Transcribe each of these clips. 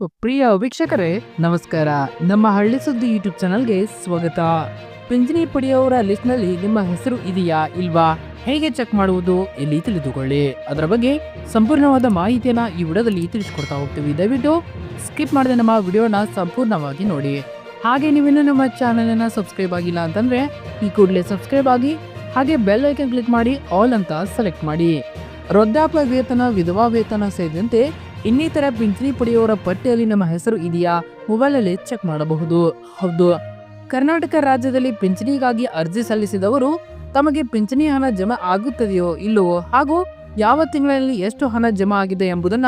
ಪ್ರಿಯ ವೀಕ್ಷಕರೇ, ನಮಸ್ಕಾರ. ನಮ್ಮ ಹಳ್ಳಿ ಸುದ್ದಿ ಯೂಟ್ಯೂಬ್ ಚಾನಲ್ಗೆ ಸ್ವಾಗತ. ಪಿಂಚಣಿ ಪಡೆಯುವವರ ಲಿಸ್ಟ್ನಲ್ಲಿ ನಿಮ್ಮ ಹೆಸರು ಇದೆಯಾ ಇಲ್ವಾ? ಹೇಗೆ ಚೆಕ್ ಮಾಡುವುದು ಇಲ್ಲಿ ತಿಳಿದುಕೊಳ್ಳಿ. ಅದರ ಬಗ್ಗೆ ಸಂಪೂರ್ಣವಾದ ಮಾಹಿತಿಯನ್ನ ಈ ವಿಡಿಯೋದಲ್ಲಿ ತಿಳಿಸ್ಕೊಡ್ತಾ ಹೋಗ್ತೀವಿ. ದಯವಿಟ್ಟು ಸ್ಕಿಪ್ ಮಾಡದೆ ನಮ್ಮ ವಿಡಿಯೋನ ಸಂಪೂರ್ಣವಾಗಿ ನೋಡಿ. ಹಾಗೆ ನೀವೇನು ನಮ್ಮ ಚಾನಲನ್ನು ಸಬ್ಸ್ಕ್ರೈಬ್ ಆಗಿಲ್ಲ ಅಂತಂದ್ರೆ ಈ ಕೂಡಲೇ ಸಬ್ಸ್ಕ್ರೈಬ್ ಆಗಿ, ಹಾಗೆ ಬೆಲ್ ಐಕನ್ ಕ್ಲಿಕ್ ಮಾಡಿ, ಆಲ್ ಅಂತ ಸೆಲೆಕ್ಟ್ ಮಾಡಿ. ವೃದ್ಧಾಪ್ಯ ವೇತನ, ವಿಧವಾ ವೇತನ ಸೇರಿದಂತೆ ಇನ್ನಿತರ ಪಿಂಚಣಿ ಪಡೆಯುವವರ ಪಟ್ಟಿಯಲ್ಲಿ ನಮ್ಮ ಹೆಸರು ಇದೆಯಾ? ಮೊಬೈಲಲ್ಲಿ ಚೆಕ್ ಮಾಡಬಹುದು. ಹೌದು. ಕರ್ನಾಟಕ ರಾಜ್ಯದಲ್ಲಿ ಪಿಂಚಣಿಗಾಗಿ ಅರ್ಜಿ ಸಲ್ಲಿಸಿದವರು ತಮಗೆ ಪಿಂಚಣಿ ಹಣ ಜಮಾ ಆಗುತ್ತದೆಯೋ ಇಲ್ಲವೋ, ಹಾಗೂ ಯಾವ ತಿಂಗಳಲ್ಲಿ ಎಷ್ಟು ಹಣ ಜಮಾ ಆಗಿದೆ ಎಂಬುದನ್ನ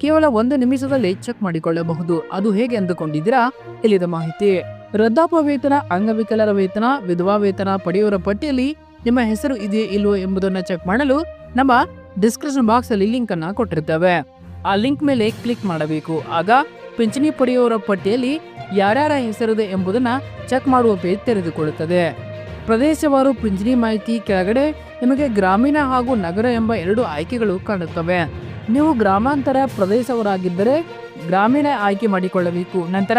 ಕೇವಲ ಒಂದು ನಿಮಿಷದಲ್ಲಿ ಚೆಕ್ ಮಾಡಿಕೊಳ್ಳಬಹುದು. ಅದು ಹೇಗೆ ಅಂದುಕೊಂಡಿದ್ದೀರಾ? ಇಲ್ಲಿದ ಮಾಹಿತಿ. ವೃದ್ಧಾಪ ವೇತನ, ಅಂಗವಿಕಲರ ವೇತನ, ವಿಧವಾ ವೇತನ ಪಡೆಯುವವರ ಪಟ್ಟಿಯಲ್ಲಿ ನಿಮ್ಮ ಹೆಸರು ಇದೆಯೇ ಇಲ್ವೋ ಎಂಬುದನ್ನು ಚೆಕ್ ಮಾಡಲು ನಮ್ಮ ಡಿಸ್ಕ್ರಿಪ್ಷನ್ ಬಾಕ್ಸ್ ಅಲ್ಲಿ ಲಿಂಕ್ ಅನ್ನ ಕೊಟ್ಟಿರ್ತೇವೆ. ಆ ಲಿಂಕ್ ಮೇಲೆ ಕ್ಲಿಕ್ ಮಾಡಬೇಕು. ಆಗ ಪಿಂಚಣಿ ಪಡೆಯುವವರ ಪಟ್ಟಿಯಲ್ಲಿ ಯಾರ್ಯಾರ ಹೆಸರಿದೆ ಎಂಬುದನ್ನು ಚೆಕ್ ಮಾಡುವ ಪೇಜ್ ತೆರೆದುಕೊಳ್ಳುತ್ತದೆ. ಪ್ರದೇಶವಾರು ಪಿಂಚಣಿ ಮಾಹಿತಿ ಕೆಳಗಡೆ ನಿಮಗೆ ಗ್ರಾಮೀಣ ಹಾಗೂ ನಗರ ಎಂಬ ಎರಡು ಆಯ್ಕೆಗಳು ಕಾಣುತ್ತವೆ. ನೀವು ಗ್ರಾಮಾಂತರ ಪ್ರದೇಶವರಾಗಿದ್ದರೆ ಗ್ರಾಮೀಣ ಆಯ್ಕೆ ಮಾಡಿಕೊಳ್ಳಬೇಕು. ನಂತರ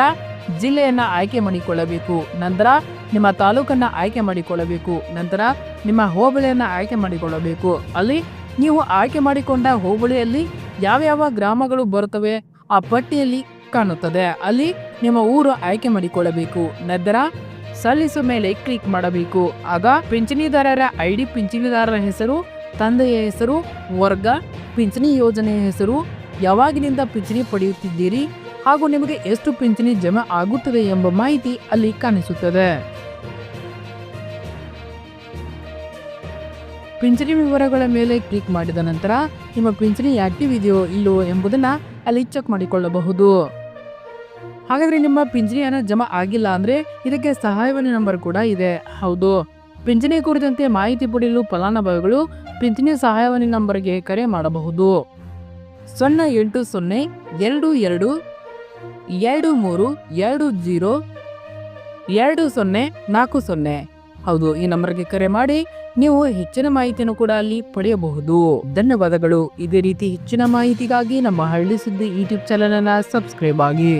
ಜಿಲ್ಲೆಯನ್ನು ಆಯ್ಕೆ ಮಾಡಿಕೊಳ್ಳಬೇಕು. ನಂತರ ನಿಮ್ಮ ತಾಲೂಕನ್ನು ಆಯ್ಕೆ ಮಾಡಿಕೊಳ್ಳಬೇಕು. ನಂತರ ನಿಮ್ಮ ಹೋಬಳಿಯನ್ನು ಆಯ್ಕೆ ಮಾಡಿಕೊಳ್ಳಬೇಕು. ಅಲ್ಲಿ ನೀವು ಆಯ್ಕೆ ಮಾಡಿಕೊಂಡ ಹೋಬಳಿಯಲ್ಲಿ ಯಾವ್ಯಾವ ಗ್ರಾಮಗಳು ಬರುತ್ತವೆ ಆ ಪಟ್ಟಿಯಲ್ಲಿ ಕಾಣುತ್ತದೆ. ಅಲ್ಲಿ ನಿಮ್ಮ ಊರು ಆಯ್ಕೆ ಮಾಡಿಕೊಳ್ಳಬೇಕು. ನಂತರ ಸಲ್ಲಿಸು ಮೇಲೆ ಕ್ಲಿಕ್ ಮಾಡಬೇಕು. ಆಗ ಪಿಂಚಣಿದಾರರ ಐ ಡಿ ಪಿಂಚಣಿದಾರರ ಹೆಸರು, ತಂದೆಯ ಹೆಸರು, ವರ್ಗ, ಪಿಂಚಣಿ ಯೋಜನೆಯ ಹೆಸರು, ಯಾವಾಗಿನಿಂದ ಪಿಂಚಣಿ ಪಡೆಯುತ್ತಿದ್ದೀರಿ ಹಾಗೂ ನಿಮಗೆ ಎಷ್ಟು ಪಿಂಚಣಿ ಜಮಾ ಆಗುತ್ತದೆ ಎಂಬ ಮಾಹಿತಿ ಅಲ್ಲಿ ಕಾಣಿಸುತ್ತದೆ. ಪಿಂಚಣಿ ವಿವರಗಳ ಮೇಲೆ ಕ್ಲಿಕ್ ಮಾಡಿದ ನಂತರ ನಿಮ್ಮ ಪಿಂಚಣಿ ಆಕ್ಟಿವ್ ಇದೆಯೋ ಇಲ್ಲವೋ ಎಂಬುದನ್ನ ಅಲ್ಲಿ ಚೆಕ್ ಮಾಡಿಕೊಳ್ಳಬಹುದು. ಹಾಗಾದ್ರೆ ನಿಮ್ಮ ಪಿಂಚಣಿ ಹಣ ಜಮಾ ಆಗಿಲ್ಲ ಅಂದ್ರೆ ಇದಕ್ಕೆ ಸಹಾಯವಾಣಿ ನಂಬರ್ ಕೂಡ ಇದೆ. ಹೌದು. ಪಿಂಚಣಿ ಕುರಿತಂತೆ ಮಾಹಿತಿ ಪಡೆಯಲು ಫಲಾನುಭವಿಗಳು ಪಿಂಚಣಿ ಸಹಾಯವಾಣಿ ನಂಬರ್ಗೆ ಕರೆ ಮಾಡಬಹುದು. ಸೊನ್ನೆ ಎಂಟು ಸೊನ್ನೆ ಎರಡು ಎರಡು ಎರಡು ಮೂರು ಎರಡು ಜೀರೋ ಎರಡು ಸೊನ್ನೆ ನಾಲ್ಕು ಸೊನ್ನೆ ಹೌದು, ಈ ನಂಬರ್ಗೆ ಕರೆ ಮಾಡಿ ನೀವು ಹೆಚ್ಚಿನ ಮಾಹಿತಿಯನ್ನು ಕೂಡ ಅಲ್ಲಿ ಪಡೆಯಬಹುದು. ಧನ್ಯವಾದಗಳು. ಇದೇ ರೀತಿ ಹೆಚ್ಚಿನ ಮಾಹಿತಿಗಾಗಿ ನಮ್ಮ ಹಳ್ಳಿ ಸುದ್ದಿ ಯೂಟ್ಯೂಬ್ ಚಾನಲ್ ಅನ್ನ ಸಬ್ಸ್ಕ್ರೈಬ್ ಆಗಿ.